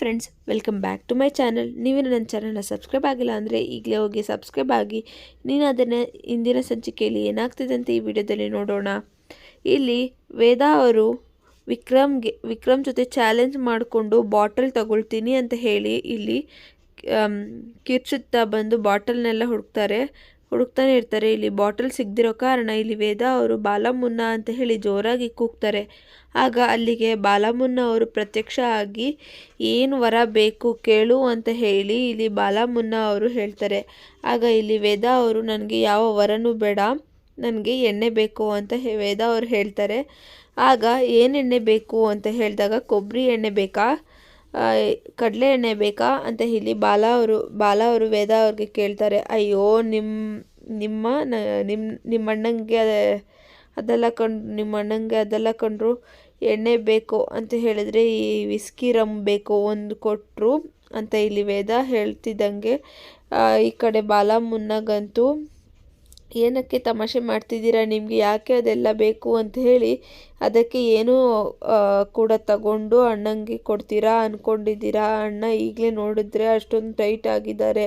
Friends welcome back to my channel ನೀವೇನು ನನ್ನ ಚಾನಲ್ನ ಸಬ್ಸ್ಕ್ರೈಬ್ ಆಗಿಲ್ಲ ಅಂದರೆ ಈಗಲೇ ಹೋಗಿ ಸಬ್ಸ್ಕ್ರೈಬ್ ಆಗಿ. ನೀನು ಅದನ್ನು ಇಂದಿನ ಸಂಚಿಕೆಯಲ್ಲಿ ಏನಾಗ್ತಿದೆ ಅಂತ ಈ ವಿಡಿಯೋದಲ್ಲಿ ನೋಡೋಣ. ಇಲ್ಲಿ ವೇದಾ ಅವರು ವಿಕ್ರಮ್ಗೆ, ವಿಕ್ರಮ್ ಜೊತೆ ಚಾಲೆಂಜ್ ಮಾಡಿಕೊಂಡು ಬಾಟಲ್ ತಗೊಳ್ತೀನಿ ಅಂತ ಹೇಳಿ ಇಲ್ಲಿ ಕಿರ್ಚುತ್ತಾ ಬಂದು ಬಾಟಲ್ನೆಲ್ಲ ಹುಡುಕ್ತಾರೆ. ಹುಡುಕ್ತಾನೆ ಇರ್ತಾರೆ. ಇಲ್ಲಿ ಬಾಟಲ್ ಸಿಗದಿರೋ ಕಾರಣ ಇಲ್ಲಿ ವೇದ ಅವರು ಬಾಲಮುನ್ನ ಅಂತ ಹೇಳಿ ಜೋರಾಗಿ ಕೂಗ್ತಾರೆ. ಆಗ ಅಲ್ಲಿಗೆ ಬಾಲಮುನ್ನ ಅವರು ಪ್ರತ್ಯಕ್ಷ ಆಗಿ, ಏನು ವರ ಬೇಕು ಕೇಳು ಅಂತ ಹೇಳಿ ಇಲ್ಲಿ ಬಾಲಮುನ್ನ ಅವರು ಹೇಳ್ತಾರೆ. ಆಗ ಇಲ್ಲಿ ವೇದ ಅವರು, ನನಗೆ ಯಾವ ವರನೂ ಬೇಡ, ನನಗೆ ಎಣ್ಣೆ ಬೇಕು ಅಂತ ವೇದ ಅವರು ಹೇಳ್ತಾರೆ. ಆಗ ಏನೆಣ್ಣೆ ಬೇಕು? ಅಂತ ಹೇಳಿದಾಗ ಕೊಬ್ಬರಿ ಎಣ್ಣೆ ಬೇಕಾ? ಕಡಲೆ ಎಣ್ಣೆ ಬೇಕಾ ಅಂತ ಇಲ್ಲಿ ಬಾಲ ಅವರು ಬಾಲ ಅವರು ವೇದ ಅವ್ರಿಗೆ ಕೇಳ್ತಾರೆ, ಅಯ್ಯೋ ನಿಮ್ಮ ನಿಮ್ಮ ನಿಮ್ಮ ನಿಮ್ಮ ಅಣ್ಣಂಗೆ ಅದೆಲ್ಲ ಕಂಡು ನಿಮ್ಮ ಅಣ್ಣಂಗೆ ಅದೆಲ್ಲ ಕಂಡ್ರು ಎಣ್ಣೆ ಬೇಕು ಅಂತ ಹೇಳಿದ್ರೆ ಈ ವಿಸ್ಕಿ ರಮ್ ಬೇಕು ಒಂದು ಕೊಟ್ಟರು ಅಂತ ಇಲ್ಲಿ ವೇದ ಹೇಳ್ತಿದ್ದಂಗೆ ಈ ಕಡೆ ಬಾಲ ಮುನ್ನಗಂತೂ ಏನಕ್ಕೆ ತಮಾಷೆ ಮಾಡ್ತಿದ್ದೀರಾ? ನಿಮಗೆ ಯಾಕೆ ಅದೆಲ್ಲ ಬೇಕು ಅಂತ ಹೇಳಿ ಅದಕ್ಕೆ ಏನೂ ಕೂಡ ತಗೊಂಡು ಅಣ್ಣಂಗೆ ಕೊಡ್ತೀರಾ ಅಂದ್ಕೊಂಡಿದ್ದೀರಾ ಅಣ್ಣ ಈಗಲೇ ನೋಡಿದ್ರೆ ಅಷ್ಟೊಂದು ಟೈಟ್ ಆಗಿದ್ದಾರೆ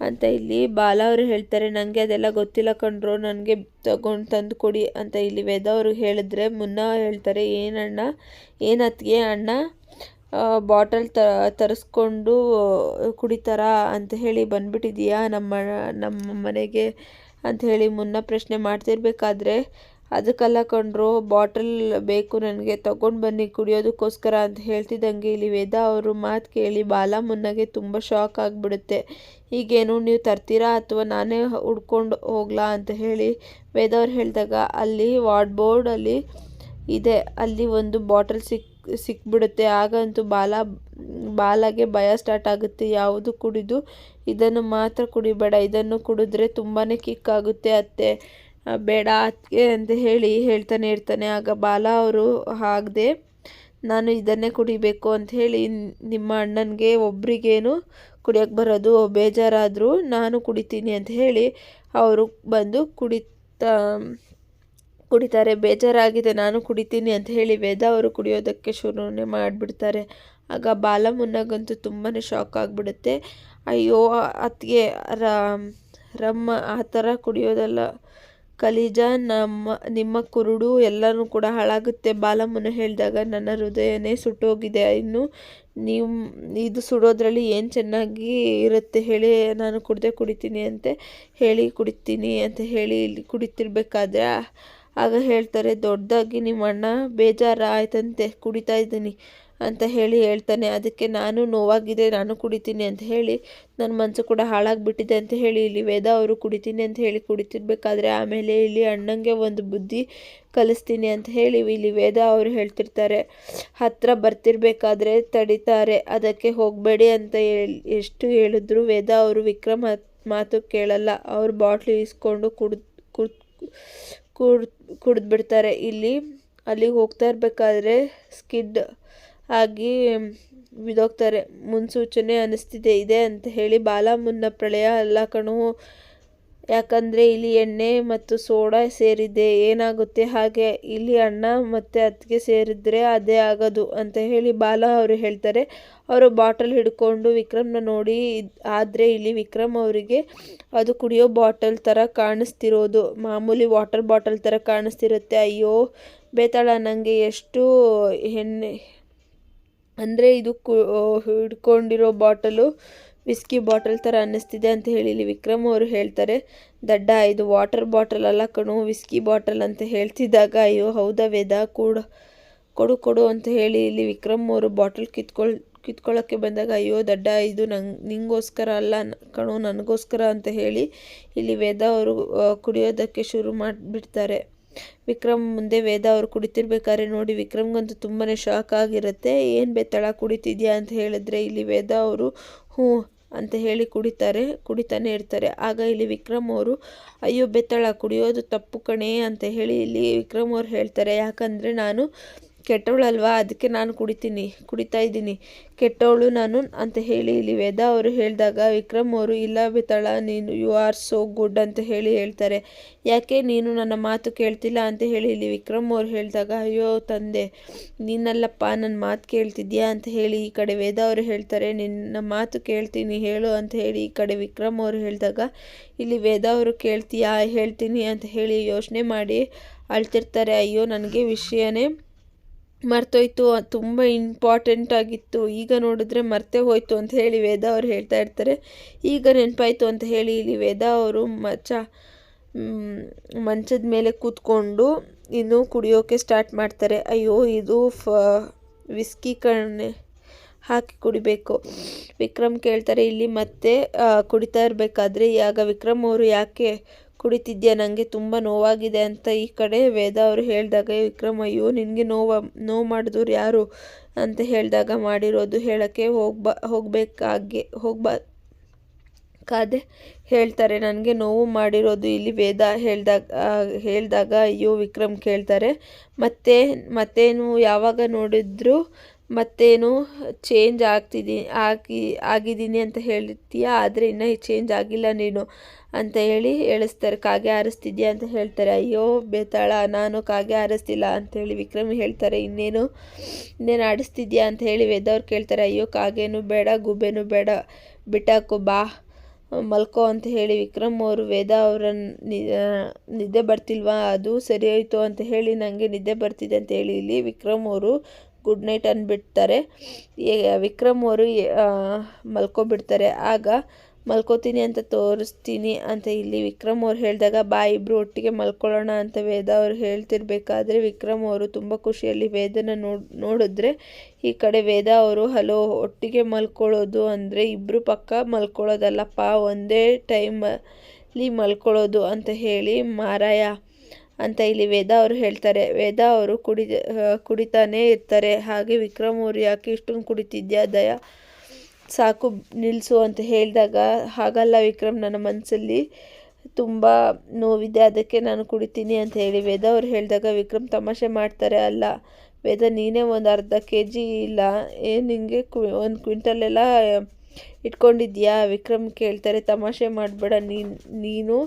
ಅಂತ ಇಲ್ಲಿ ಬಾಲ ಅವರು ಹೇಳ್ತಾರೆ. ನನಗೆ ಅದೆಲ್ಲ ಗೊತ್ತಿಲ್ಲ ಕಣ್ರು, ನನಗೆ ತಗೊಂಡು ತಂದು ಕೊಡಿ ಅಂತ ಇಲ್ಲಿ ವೇದ ಅವರು ಹೇಳಿದ್ರೆ ಮುನ್ನ ಹೇಳ್ತಾರೆ ಏನಣ್ಣ ಏನತ್ತಿಗೆ ಅಣ್ಣ? ಬಾಟಲ್ ತ, ತರಿಸ್ಕೊಂಡು ಕುಡಿತಾರಾ? ಅಂತ ಹೇಳಿ ಬಂದ್ಬಿಟ್ಟಿದೀಯಾ ನಮ್ಮ ನಮ್ಮ ಮನೆಗೆ. ಅಂತ ಹೇಳಿ ಮುನ್ನ ಪ್ರಶ್ನೆ ಮಾಡ್ತಿರ್ಬೇಕಾದ್ರೆ, ಅದಕ್ಕೆಲ್ಲ ಕಂಡ್ರು ಬಾಟಲ್ ಬೇಕು ನನಗೆ, ತಗೊಂಡು ಬನ್ನಿ, ಕುಡಿಯೋದಕ್ಕೋಸ್ಕರ ಅಂತ ಹೇಳ್ತಿದ್ದಂಗೆ ಇಲ್ಲಿ ವೇದ ಅವರು ಮಾತು ಕೇಳಿ ಬಾಲ ಮುನ್ನಗೆ ತುಂಬ ಶಾಕ್ ಆಗಿಬಿಡುತ್ತೆ. ಈಗೇನು, ನೀವು ತರ್ತೀರಾ ಅಥವಾ ನಾನೇ ಹುಡ್ಕೊಂಡು ಹೋಗ್ಲಾ? ಅಂತ ಹೇಳಿ ವೇದ ಅವ್ರು ಹೇಳಿದಾಗ, ಅಲ್ಲಿ ವಾರ್ಡ್ ಬೋರ್ಡಲ್ಲಿ ಇದೆ, ಅಲ್ಲಿ ಒಂದು ಬಾಟಲ್ ಸಿಕ್ ಸಿಕ್ಬಿಡುತ್ತೆ. ಆಗಂತೂ ಬಾಲ, ಬಾಲಗೆ ಭಯ ಸ್ಟಾರ್ಟ್ ಆಗುತ್ತೆ. ಯಾವುದು ಕುಡಿದು ಇದನ್ನು ಮಾತ್ರ ಕುಡಿಬೇಡ. ಇದನ್ನು ಕುಡಿದ್ರೆ ತುಂಬಾ ಕಿಕ್ ಆಗುತ್ತೆ ಅತ್ತೆ. ಬೇಡ ಅದಕ್ಕೆ ಅಂತ ಹೇಳಿ ಹೇಳ್ತಾನೆ ಇರ್ತಾನೆ. ಆಗ ಬಾಲ ಅವರು ಆಗದೆ ನಾನು ಇದನ್ನೇ ಕುಡಿಬೇಕು ಅಂತ ಹೇಳಿ ನಿಮ್ಮ ಅಣ್ಣನಿಗೆ ಒಬ್ರಿಗೇನು ಕುಡಿಯೋಕ್ಕೆ ಬರೋದು ಬೇಜಾರಾದರೂ ನಾನು ಕುಡಿತೀನಿ ಅಂತ ಹೇಳಿ ಅವರು ಬಂದು ಕುಡಿತಾ ಕುಡಿತಾರೆ, ಬೇಜಾರಾಗಿದೆ, ನಾನು ಕುಡಿತೀನಿ ಅಂತ ಹೇಳಿ ವೇದ ಅವರು ಕುಡಿಯೋದಕ್ಕೆ ಶುರುನೇ ಮಾಡಿಬಿಡ್ತಾರೆ. ಆಗ ಬಾಲ ಮುನ್ನಗಂತೂ ತುಂಬಾ ಶಾಕ್ ಆಗಿಬಿಡುತ್ತೆ. ಅಯ್ಯೋ, ಅತ್ತಿಗೆ ರಾಮ್ ರಮ್ಮ, ಆ ಥರ ಕುಡಿಯೋದಲ್ಲ. ಕಲಿಜ, ನಮ್ಮ, ನಿಮ್ಮ ಕುರುಡು ಎಲ್ಲನೂ ಕೂಡ ಹಾಳಾಗುತ್ತೆ. ಬಾಲಮ್ಮನ ಹೇಳಿದಾಗ ನನ್ನ ಹೃದಯನೇ ಸುಟ್ಟೋಗಿದೆ. ಇನ್ನು ನೀವು ಇದು ಸುಡೋದ್ರಲ್ಲಿ ಏನು ಚೆನ್ನಾಗಿ ಇರುತ್ತೆ ಹೇಳಿ ನಾನು ಕುಡ್ದೆ ಕುಡಿತೀನಿ ಅಂತೆ ಹೇಳಿ ಕುಡಿತೀನಿ ಅಂತ ಹೇಳಿ ಇಲ್ಲಿ ಕುಡಿತಿರ್ಬೇಕಾದ್ರೆ ಆಗ ಹೇಳ್ತಾರೆ, ದೊಡ್ಡದಾಗಿ ನಿಮ್ಮ ಅಣ್ಣ ಬೇಜಾರು ಆಯ್ತಂತೆ ಕುಡಿತಾ ಇದ್ದೀನಿ ಅಂತ ಹೇಳಿ ಹೇಳ್ತಾನೆ. ಅದಕ್ಕೆ ನಾನು ನೋವಾಗಿದೆ, ನಾನು ಕುಡಿತೀನಿ ಅಂತ ಹೇಳಿ ನನ್ನ ಮನಸ್ಸು ಕೂಡ ಹಾಳಾಗಿಬಿಟ್ಟಿದೆ ಅಂತ ಹೇಳಿ ಇಲ್ಲಿ ವೇದ ಅವರು ಕುಡಿತೀನಿ ಅಂತ ಹೇಳಿ ಕುಡಿತಿರ್ಬೇಕಾದ್ರೆ ಆಮೇಲೆ ಇಲ್ಲಿ ಅಣ್ಣಂಗೆ ಒಂದು ಬುದ್ಧಿ ಕಲಿಸ್ತೀನಿ ಅಂತ ಹೇಳಿ ಇಲ್ಲಿ ವೇದ ಅವರು ಹೇಳ್ತಿರ್ತಾರೆ. ಹತ್ತಿರ ಬರ್ತಿರ್ಬೇಕಾದ್ರೆ ತಡಿತಾರೆ, ಅದಕ್ಕೆ ಹೋಗಬೇಡಿ ಅಂತ ಹೇಳಿ ಎಷ್ಟು ಹೇಳಿದ್ರು ವೇದ ಅವರು ವಿಕ್ರಮ್ ಮಾತು ಕೇಳಲ್ಲ. ಅವ್ರು ಬಾಟ್ಲು ಇಸ್ಕೊಂಡು ಕುಡ್ ಕುಡ್ ಕುಡ್ ಕುಡಿದ್ಬಿಡ್ತಾರೆ ಇಲ್ಲಿ ಅಲ್ಲಿಗೆ ಹೋಗ್ತಾ ಇರಬೇಕಾದ್ರೆ ಸ್ಕಿಡ್ ಆಗಿ ಬಿದ್ದೋಗ್ತಾರೆ. ಮುನ್ಸೂಚನೆ ಅನ್ನಿಸ್ತಿದೆ ಇದೆ ಅಂತ ಹೇಳಿ ಬಾಲ ಮುನ್ನ ಪ್ರಳಯ ಅಲ್ಲ ಕಣೋ. ಯಾಕಂದರೆ ಇಲ್ಲಿ ಎಣ್ಣೆ ಮತ್ತು ಸೋಡಾ ಸೇರಿದೆ, ಏನಾಗುತ್ತೆ? ಹಾಗೆ ಇಲ್ಲಿ ಅಣ್ಣ ಮತ್ತು ಅತ್ತಿಗೆ ಸೇರಿದ್ರೆ ಅದೇ ಆಗೋದು ಅಂತ ಹೇಳಿ ಬಾಲ ಅವರು ಹೇಳ್ತಾರೆ. ಅವರು ಬಾಟಲ್ ಹಿಡ್ಕೊಂಡು ವಿಕ್ರಮ್ನ ನೋಡಿ ಆದರೆ ಇಲ್ಲಿ ವಿಕ್ರಮ್ ಅವರಿಗೆ ಅದು ಕುಡಿಯೋ ಬಾಟಲ್ ಥರ ಕಾಣಿಸ್ತಿರೋದು. ಮಾಮೂಲಿ ವಾಟರ್ ಬಾಟಲ್ ಥರ ಕಾಣಿಸ್ತಿರುತ್ತೆ. ಅಯ್ಯೋ, ಬೇತಾಳ ನನಗೆ ಎಷ್ಟು ಎಣ್ಣೆ, ಅಂದರೆ ಇದು ಕು ಹಿಡ್ಕೊಂಡಿರೋ ಬಾಟಲು ವಿಸ್ಕಿ ಬಾಟಲ್ ಥರ ಅನ್ನಿಸ್ತಿದೆ ಅಂತ ಹೇಳಿ ಇಲ್ಲಿ ವಿಕ್ರಮ್ ಅವರು ಹೇಳ್ತಾರೆ. ದಡ್ಡ, ಇದು ವಾಟರ್ ಬಾಟಲ್ ಅಲ್ಲ ಕಣು ವಿಸ್ಕಿ ಬಾಟಲ್ ಅಂತ ಹೇಳ್ತಿದ್ದಾಗ, ಅಯ್ಯೋ, ಹೌದಾ ವೇದ? ಕೂಡ, ಕೊಡು ಕೊಡು ಅಂತ ಹೇಳಿ ಇಲ್ಲಿ ವಿಕ್ರಮ್ ಅವರು ಬಾಟಲ್ ಕಿತ್ಕೊಳ್ ಕಿತ್ಕೊಳ್ಳೋಕ್ಕೆ ಬಂದಾಗ, ಅಯ್ಯೋ, ದಡ್ಡ, ಇದು ನಂಗೆ ನಿಂಗೋಸ್ಕರ ಅಲ್ಲ ಕಣು, ನನಗೋಸ್ಕರ ಅಂತ ಹೇಳಿ ಇಲ್ಲಿ ವೇದ ಅವರು ಕುಡಿಯೋದಕ್ಕೆ ಶುರು ಮಾಡಿಬಿಡ್ತಾರೆ. ವಿಕ್ರಮ್ ಮುಂದೆ ವೇದ ಅವರು ಕುಡಿತಿರ್ಬೇಕಾದ್ರೆ ನೋಡಿ, ವಿಕ್ರಮ್ಗಂತೂ ತುಂಬಾ ಶಾಕ್ ಆಗಿರುತ್ತೆ. ಏನು ಬೆತ್ತಳ ಕುಡಿತಿದ್ಯಾ? ಅಂತ ಹೇಳಿದ್ರೆ ಇಲ್ಲಿ ವೇದ ಅವರು, ಹ್ಞೂ ಅಂತ ಹೇಳಿ ಕುಡಿತಾರೆ, ಕುಡಿತಾನೆ ಇರ್ತಾರೆ. ಆಗ ಇಲ್ಲಿ ವಿಕ್ರಮ್ ಅವರು, ಅಯ್ಯೋ, ಬೆತ್ತಳ ಕುಡಿಯೋದು ತಪ್ಪು ಕಣೆ ಅಂತ ಹೇಳಿ ಇಲ್ಲಿ ವಿಕ್ರಮ್ ಅವ್ರು ಹೇಳ್ತಾರೆ. ಯಾಕಂದರೆ ನಾನು ಕೆಟ್ಟವಳಲ್ವಾ? ಅದಕ್ಕೆ ನಾನು ಕುಡಿತೀನಿ, ಕುಡಿತಾ ಇದ್ದೀನಿ. ಕೆಟ್ಟವಳು ನಾನು ಅಂತ ಹೇಳಿ ಇಲ್ಲಿ ವೇದ ಅವರು ಹೇಳಿದಾಗ, ವಿಕ್ರಮ್ ಅವರು, ಇಲ್ಲ ಬಿತಾಳ, ನೀನು ಯು ಆರ್ ಸೋ ಗುಡ್ ಅಂತ ಹೇಳಿ ಹೇಳ್ತಾರೆ. ಯಾಕೆ ನೀನು ನನ್ನ ಮಾತು ಕೇಳ್ತಿಲ್ಲ ಅಂತ ಹೇಳಿ ಇಲ್ಲಿ ವಿಕ್ರಮ್ ಅವರು ಹೇಳಿದಾಗ, ಅಯ್ಯೋ ತಂದೆ, ನೀನಲ್ಲಪ್ಪ ನನ್ನ ಮಾತು ಕೇಳ್ತಿದ್ಯಾ? ಅಂತ ಹೇಳಿ ಈ ಕಡೆ ವೇದ ಅವರು ಹೇಳ್ತಾರೆ, ನಿನ್ನ ಮಾತು ಕೇಳ್ತೀನಿ, ಹೇಳು ಅಂತ ಹೇಳಿ ಈ ಕಡೆ ವಿಕ್ರಮ್ ಅವರು ಹೇಳಿದಾಗ, ಇಲ್ಲಿ ವೇದ ಅವರು ಕೇಳ್ತೀಯಾ, ಹೇಳ್ತೀನಿ ಅಂತ ಹೇಳಿ ಯೋಚನೆ ಮಾಡಿ ಅಳ್ತಿರ್ತಾರೆ. ಅಯ್ಯೋ, ನನಗೆ ವಿಷಯನೇ ಮರ್ತೋಯ್ತು, ತುಂಬ ಇಂಪಾರ್ಟೆಂಟ್ ಆಗಿತ್ತು. ಈಗ ನೋಡಿದ್ರೆ ಮರ್ತೇ ಹೋಯ್ತು ಅಂತ ಹೇಳಿ ವೇದ ಅವ್ರು ಹೇಳ್ತಾ ಇರ್ತಾರೆ. ಈಗ ನೆನಪಾಯ್ತು ಅಂತ ಹೇಳಿ ಇಲ್ಲಿ ವೇದ ಅವರು ಮಚ್ಚ ಮಂಚದ ಮೇಲೆ ಕೂತ್ಕೊಂಡು ಇನ್ನು ಕುಡಿಯೋಕೆ ಸ್ಟಾರ್ಟ್ ಮಾಡ್ತಾರೆ. ಅಯ್ಯೋ, ಇದು ಫ ವಿಸ್ಕಿ ಕಣ್ಣೆ ಹಾಕಿ ಕುಡಿಬೇಕು. ವಿಕ್ರಮ್ ಕೇಳ್ತಾರೆ, ಇಲ್ಲಿ ಮತ್ತೆ ಕುಡಿತಾ ಇರಬೇಕಾದ್ರೆ ಆಗ ವಿಕ್ರಮ್ ಅವರು ಯಾಕೆ ಕುಡಿತಿದ್ಯಾ? ನನಗೆ ತುಂಬ ನೋವಾಗಿದೆ ಅಂತ ಈ ಕಡೆ ವೇದ ಅವರು ಹೇಳಿದಾಗ, ವಿಕ್ರಮ್, ಅಯ್ಯೋ, ನಿನಗೆ ನೋವ, ನೋವು ಮಾಡಿದವ್ರು ಯಾರು? ಅಂತ ಹೇಳಿದಾಗ, ಮಾಡಿರೋದು ಹೇಳೋಕ್ಕೆ ಹೋಗ್ಬಾ, ಹೋಗ್ಬೇಕಾಗೆ ಹೋಗ್ಬಾ ಕಾದೆ ಹೇಳ್ತಾರೆ. ನನಗೆ ನೋವು ಮಾಡಿರೋದು ಇಲ್ಲಿ ವೇದ ಹೇಳ್ದಾಗ ಹೇಳಿದಾಗ, ಅಯ್ಯೋ, ವಿಕ್ರಮ್ ಕೇಳ್ತಾರೆ. ಮತ್ತೆ, ಮತ್ತೇನು ಯಾವಾಗ ನೋಡಿದ್ರು ಮತ್ತೇನು ಚೇಂಜ್ ಆಗ್ತಿದ್ದೀನಿ ಆಗಿ, ಆಗಿದ್ದೀನಿ ಅಂತ ಹೇಳ್ತೀಯ? ಆದರೆ ಇನ್ನೂ ಚೇಂಜ್ ಆಗಿಲ್ಲ ನೀನು ಅಂತ ಹೇಳಿ ಹೇಳಿಸ್ತಾರೆ. ಕಾಗೆ ಆರಿಸ್ತಿದ್ಯಾ ಅಂತ ಹೇಳ್ತಾರೆ. ಅಯ್ಯೋ, ಬೇತಾಳ, ನಾನು ಕಾಗೆ ಆರಿಸ್ತಿಲ್ಲ ಅಂಥೇಳಿ ವಿಕ್ರಮ್ ಹೇಳ್ತಾರೆ. ಇನ್ನೇನು ಇನ್ನೇನು ಆಡಿಸ್ತಿದ್ಯಾ ಅಂತ ಹೇಳಿ ವೇದವ್ರು ಕೇಳ್ತಾರೆ. ಅಯ್ಯೋ, ಕಾಗೇನು ಬೇಡ ಗುಬ್ಬೆನೂ ಬೇಡ ಬಿಟ್ಟಾಕು ಬಾ, ಮಲ್ಕೋ ಅಂತ ಹೇಳಿ ವಿಕ್ರಮ್ ಅವರು ವೇದ ಅವರ ನಿದ್ದೆ ಬರ್ತಿಲ್ವಾ? ಅದು ಸರಿ ಹೋಯ್ತು ಅಂತ ಹೇಳಿ ನನಗೆ ನಿದ್ದೆ ಬರ್ತಿದೆ ಅಂತ ಹೇಳಿ ಇಲ್ಲಿ ವಿಕ್ರಮ್ ಅವರು ಗುಡ್ ನೈಟ್ ಅಂದ್ಬಿಡ್ತಾರೆ ವಿಕ್ರಮ್ ಅವರು ಮಲ್ಕೊಬಿಡ್ತಾರೆ ಆಗ ಮಲ್ಕೋತೀನಿ ಅಂತ ತೋರಿಸ್ತೀನಿ ಅಂತ ಇಲ್ಲಿ ವಿಕ್ರಮ್ ಅವ್ರು ಹೇಳಿದಾಗ, ಬಾ ಇಬ್ಬರು ಒಟ್ಟಿಗೆ ಮಲ್ಕೊಳ್ಳೋಣ ಅಂತ ವೇದ ಅವ್ರು ಹೇಳ್ತಿರ್ಬೇಕಾದ್ರೆ ವಿಕ್ರಮ್ ಅವರು ತುಂಬ ಖುಷಿಯಲ್ಲಿ ವೇದನ ನೋಡ್, ನೋಡಿದ್ರೆ, ಈ ಕಡೆ ವೇದ ಅವರು, ಹಲೋ, ಒಟ್ಟಿಗೆ ಮಲ್ಕೊಳ್ಳೋದು ಅಂದರೆ ಇಬ್ಬರು ಪಕ್ಕ ಮಲ್ಕೊಳ್ಳೋದಲ್ಲಪ್ಪ, ಒಂದೇ ಟೈಮಲ್ಲಿ ಮಲ್ಕೊಳ್ಳೋದು ಅಂತ ಹೇಳಿ, ಮಾರಾಯ ಅಂತ ಇಲ್ಲಿ ವೇದ ಅವರು ಹೇಳ್ತಾರೆ. ವೇದ ಅವರು ಕುಡಿ ಕುಡಿತಾನೇ ಇರ್ತಾರೆ. ಹಾಗೆ ವಿಕ್ರಮ್ ಅವರು ಯಾಕೆ ಇಷ್ಟೊಂದು ಕುಡಿತಿದ್ಯಾ ದಯ? ಸಾಕು ನಿಲ್ಲಿಸು ಅಂತ ಹೇಳಿದಾಗ ಹಾಗಲ್ಲ ವಿಕ್ರಮ್ ನನ್ನ ಮನಸ್ಸಲ್ಲಿ ತುಂಬ ನೋವಿದೆ, ಅದಕ್ಕೆ ನಾನು ಕುಡಿತೀನಿ ಅಂತ ಹೇಳಿ ವೇದ ಅವ್ರು ಹೇಳಿದಾಗ ವಿಕ್ರಮ್ ತಮಾಷೆ ಮಾಡ್ತಾರೆ. ಅಲ್ಲ, ವೇದ ನೀನೇ ಒಂದು ಅರ್ಧ ಕೆ ಜಿ ಇಲ್ಲ, ಏನು ಕು, ಒಂದು ಕ್ವಿಂಟಲೆಲ್ಲ ಇಟ್ಕೊಂಡಿದ್ಯಾ? ವಿಕ್ರಮ್ ಕೇಳ್ತಾರೆ, ತಮಾಷೆ ಮಾಡಬೇಡ ನೀನು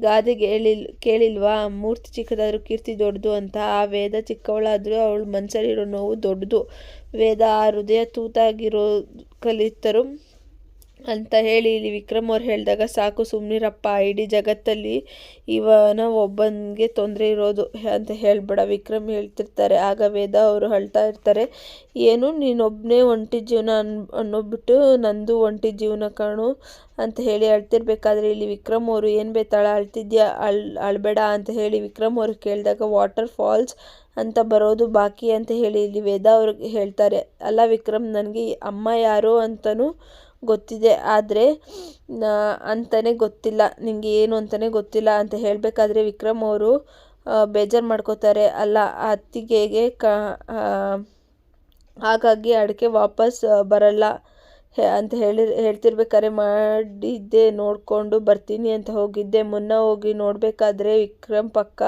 ಗಾದೆಗೆ ಕೇಳಿಲ್ ಕೇಳಿಲ್ವಾ? ಮೂರ್ತಿ ಚಿಕ್ಕದಾದರೂ ಕೀರ್ತಿ ದೊಡ್ಡದು ಅಂತ. ಆ ವೇದ ಚಿಕ್ಕವಳಾದರೂ ಅವಳು ಮನಸ್ಸಲ್ಲಿರೋ ನೋವು ದೊಡ್ಡದು. ವೇದ ಆ ಹೃದಯ ತೂತಾಗಿರೋ ಕಲಿತರು. ಅಂತ ಹೇಳಿ ಇಲ್ಲಿ ವಿಕ್ರಮ್ ಅವ್ರು ಹೇಳಿದಾಗ ಸಾಕು ಸುಮ್ಮನಿರಪ್ಪ ಇಡೀ ಜಗತ್ತಲ್ಲಿ ಇವನ ಒಬ್ಬನಿಗೆ ತೊಂದರೆ ಇರೋದು ಅಂತ ಹೇಳ್ಬೇಡ. ವಿಕ್ರಮ್ ಹೇಳ್ತಿರ್ತಾರೆ, ಆಗ ವೇದ ಅವರು ಹೇಳ್ತಾ ಇರ್ತಾರೆ, ಏನು ನೀನೊಬ್ಬನೇ ಒಂಟಿ ಜೀವನ ಅನ್ ಅನ್ನೋಬಿಟ್ಟು ನಂದು ಒಂಟಿ ಜೀವನ ಕಾಣು ಅಂತ ಹೇಳಿ ಅಳ್ತಿರ್ಬೇಕಾದ್ರೆ ಇಲ್ಲಿ ವಿಕ್ರಮ್ ಅವರು ಏನು ಬೇತಾಳ, ಅಳ್ತಿದ್ಯಾ, ಅಳ್, ಅಳ್ಬೇಡ ಅಂತ ಹೇಳಿ ವಿಕ್ರಮ್ ಅವ್ರಿಗೆ ಕೇಳಿದಾಗ ವಾಟರ್ ಫಾಲ್ಸ್ ಅಂತ ಬರೋದು ಬಾಕಿ ಅಂತ ಹೇಳಿ ಇಲ್ಲಿ ವೇದ ಅವ್ರಿಗೆ ಹೇಳ್ತಾರೆ. ಅಲ್ಲ ವಿಕ್ರಮ್, ನನಗೆ ಅಮ್ಮ ಯಾರು ಅಂತಲೂ ಗೊತ್ತಿದೆ, ಆದರೆ ಅಂತಲೇ ಗೊತ್ತಿಲ್ಲ. ನಿಮಗೆ ಏನು ಅಂತಲೇ ಗೊತ್ತಿಲ್ಲ ಅಂತ ಹೇಳಬೇಕಾದ್ರೆ ವಿಕ್ರಮ್ ಅವರು ಬೇಜಾರು ಮಾಡ್ಕೋತಾರೆ. ಅಲ್ಲ, ಅತ್ತಿಗೆಗೆ ಕ ಹಾಗಾಗಿ ಅಡಿಕೆ ವಾಪಸ್ ಬರಲ್ಲ ಅಂತ ಹೇಳಿ, ಹೇಳ್ತಿರ್ಬೇಕಾದ್ರೆ ಮಾಡಿದ್ದೆ, ನೋಡಿಕೊಂಡು ಬರ್ತೀನಿ ಅಂತ ಹೋಗಿದ್ದೆ. ಮುನ್ನ ಹೋಗಿ ನೋಡಬೇಕಾದ್ರೆ ವಿಕ್ರಮ್ ಪಕ್ಕ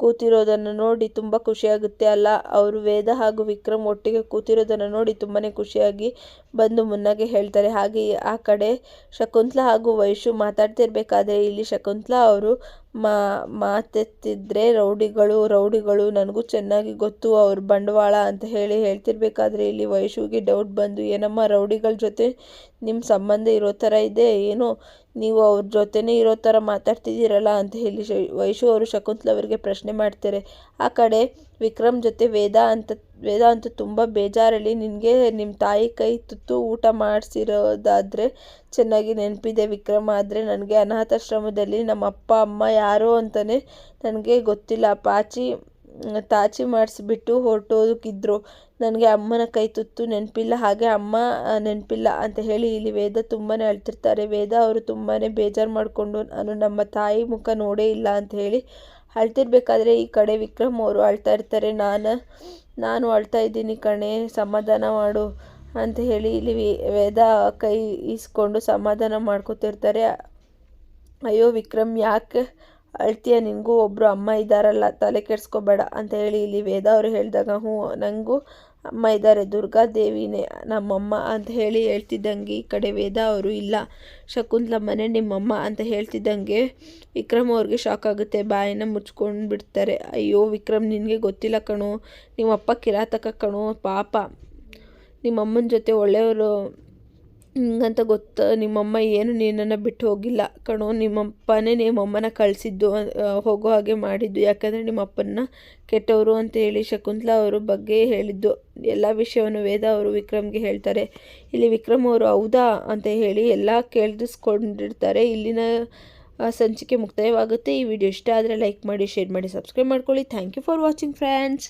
ಕೂತಿರೋದನ್ನು ನೋಡಿ ತುಂಬ ಖುಷಿಯಾಗುತ್ತೆ. ಅಲ್ಲ, ಅವರು ವೇದ ಹಾಗೂ ವಿಕ್ರಮ್ ಒಟ್ಟಿಗೆ ಕೂತಿರೋದನ್ನು ನೋಡಿ ತುಂಬಾ ಖುಷಿಯಾಗಿ ಬಂದು ಮುನ್ನಾಗೆ ಹೇಳ್ತಾರೆ. ಹಾಗೆ ಆ ಕಡೆ ಶಕುಂತ್ಲಾ ಹಾಗೂ ವೈಶು ಮಾತಾಡ್ತಿರ್ಬೇಕಾದ್ರೆ ಇಲ್ಲಿ ಶಕುಂತ್ಲಾ ಅವರು ಮಾ, ಮಾತೆತ್ತಿದ್ರೆ ರೌಡಿಗಳು ರೌಡಿಗಳು, ನನಗೂ ಚೆನ್ನಾಗಿ ಗೊತ್ತು ಅವ್ರ ಬಂಡವಾಳ ಅಂತ ಹೇಳಿ ಹೇಳ್ತಿರ್ಬೇಕಾದ್ರೆ ಇಲ್ಲಿ ವೈಶುಗೆ ಡೌಟ್ ಬಂದು, ಏನಮ್ಮ, ರೌಡಿಗಳ ಜೊತೆ ನಿಮ್ಮ ಸಂಬಂಧ ಇರೋ ಥರ ಇದೆ, ಏನೋ ನೀವು ಅವ್ರ ಜೊತೆನೇ ಇರೋ ಥರ ಮಾತಾಡ್ತಿದ್ದೀರಲ್ಲ ಅಂತ ಹೇಳಿ ವೈಶು ಅವರು ಶಕುಂತ್ಲ ಅವರಿಗೆ ಪ್ರಶ್ನೆ ಮಾಡ್ತಾರೆ. ಆ ಕಡೆ ವಿಕ್ರಮ್ ಜೊತೆ ವೇದ ಅಂತ ವೇದ ಅಂತ ತುಂಬ ಬೇಜಾರಲ್ಲಿ ನಿನಗೆ ನಿಮ್ಮ ತಾಯಿ ಕೈ ತುತ್ತು ಊಟ ಮಾಡಿಸಿರೋದಾದರೆ ಚೆನ್ನಾಗಿ ನೆನಪಿದೆ ವಿಕ್ರಮ್, ಆದರೆ ನನಗೆ ಅನಾಥಾಶ್ರಮದಲ್ಲಿ ನಮ್ಮ ಅಪ್ಪ ಅಮ್ಮ ಯಾರು ಅಂತಲೇ ನನಗೆ ಗೊತ್ತಿಲ್ಲ. ಪಾಚಿ ತಾಚಿ ಮಾಡಿಸ್ಬಿಟ್ಟು ಹೊರಟೋದಕ್ಕಿದ್ರು. ನನಗೆ ಅಮ್ಮನ ಕೈ ತುತ್ತು ನೆನಪಿಲ್ಲ, ಹಾಗೆ ಅಮ್ಮ ನೆನಪಿಲ್ಲ ಅಂತ ಹೇಳಿ ಇಲ್ಲಿ ವೇದ ತುಂಬಾ ಅಳ್ತಿರ್ತಾರೆ. ವೇದ ಅವರು ತುಂಬಾ ಬೇಜಾರು ಮಾಡಿಕೊಂಡು ನಾನು ನಮ್ಮ ತಾಯಿ ಮುಖ ನೋಡೇ ಇಲ್ಲ ಅಂತ ಹೇಳಿ ಅಳ್ತಿರ್ಬೇಕಾದ್ರೆ ಈ ಕಡೆ ವಿಕ್ರಮ್ ಅವರು ಅಳ್ತಾ ಇರ್ತಾರೆ. ನಾನು ನಾನು ಅಳ್ತಾ ಇದ್ದೀನಿ ಕಣೆ, ಸಮಾಧಾನ ಮಾಡು ಅಂತ ಹೇಳಿ ಇಲ್ಲಿ ವೇದ ಕೈ ಈಸ್ಕೊಂಡು ಸಮಾಧಾನ ಮಾಡ್ಕೊತಿರ್ತಾರೆ. ಅಯ್ಯೋ ವಿಕ್ರಮ್, ಯಾಕೆ ಅಳ್ತೀಯ ನಿನಗೂ ಒಬ್ಬರು ಅಮ್ಮ ಇದ್ದಾರಲ್ಲ, ತಲೆ ಕೆಡಿಸ್ಕೋಬೇಡ ಅಂತ ಹೇಳಿ ಇಲ್ಲಿ ವೇದ ಅವರು ಹೇಳಿದಾಗ, ಹ್ಞೂ ನನಗೂ ಅಮ್ಮ ಇದ್ದಾರೆ, ದುರ್ಗಾ ದೇವಿನೇ ನಮ್ಮಮ್ಮ ಅಂತ ಹೇಳಿ ಹೇಳ್ತಿದ್ದಂಗೆ ಈ ಕಡೆ ವೇದ ಅವರು, ಇಲ್ಲ ಶಕುಂತಲಮ್ಮನೇ ನಿಮ್ಮಮ್ಮ ಅಂತ ಹೇಳ್ತಿದ್ದಂಗೆ ವಿಕ್ರಮ್ ಅವ್ರಿಗೆ ಶಾಕ್ ಆಗುತ್ತೆ ಬಾಯನ್ನ ಮುಚ್ಕೊಂಡು ಬಿಡ್ತಾರೆ. ಅಯ್ಯೋ, ವಿಕ್ರಮ್, ನಿನಗೆ ಗೊತ್ತಿಲ್ಲ ಕಣೋ, ನಿಮ್ಮಪ್ಪ ಕಿರಾತಕ ಕಣೋ, ಪಾಪ. ನಿಮ್ಮಮ್ಮನ ಜೊತೆ ಒಳ್ಳೆಯವರು ಹಿಂಗಂತ ಗೊತ್ತು, ನಿಮ್ಮಮ್ಮ ಏನು ನಿನ್ನನ್ನು ಬಿಟ್ಟು ಹೋಗಿಲ್ಲ. ಕಣೋ, ನಿಮ್ಮಪ್ಪನೇ ನಿಮ್ಮಮ್ಮನ ಕಳಿಸಿದ್ದು ಹೋಗೋ ಹಾಗೆ ಮಾಡಿದ್ದು. ಯಾಕಂದರೆ ನಿಮ್ಮಪ್ಪನ ಕೆಟ್ಟವರು ಅಂತ ಹೇಳಿ ಶಕುಂತಲಾ ಅವರು ಬಗ್ಗೆ ಹೇಳಿದ್ದು. ಎಲ್ಲ ವಿಷಯವನ್ನು ವೇದ ಅವರು ವಿಕ್ರಮ್ಗೆ ಹೇಳ್ತಾರೆ. ಇಲ್ಲಿ ವಿಕ್ರಮ್ ಅವರು ಹೌದಾ ಅಂತ ಹೇಳಿ ಎಲ್ಲ ಕೇಳಿಸ್ಕೊಂಡಿರ್ತಾರೆ. ಇಲ್ಲಿನ ಸಂಚಿಕೆ ಮುಕ್ತಾಯವಾಗುತ್ತೆ. ಈ ವಿಡಿಯೋ ಇಷ್ಟ ಆದರೆ ಲೈಕ್ ಮಾಡಿ, ಶೇರ್ ಮಾಡಿ, ಸಬ್ಸ್ಕ್ರೈಬ್ ಮಾಡ್ಕೊಳ್ಳಿ. Thank you for watching friends